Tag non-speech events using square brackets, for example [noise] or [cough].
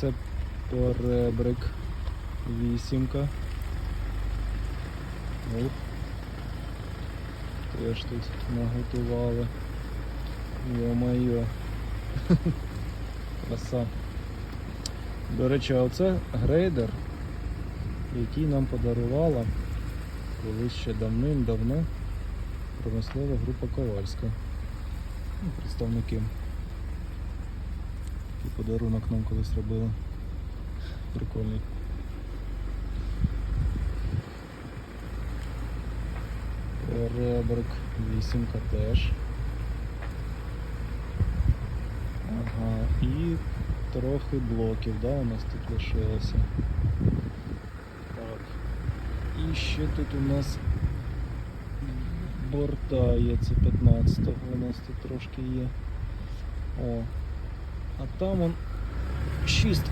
Це поребрик вісімка. Ух. Теж тут наготували. Йо-майо. [laughs] Краса. До речі, а оце грейдер, який нам подарувала колись ще давним-давно промислова група Ковальська. Ну, представники. Подарунок нам колись робили. Прикольний. Ребрик вісімка теж. Ага, і трохи блоків, да, у нас тут лишилося. Так. І ще тут у нас борта є, це 15-го у нас тут трошки є. О. А там он шістка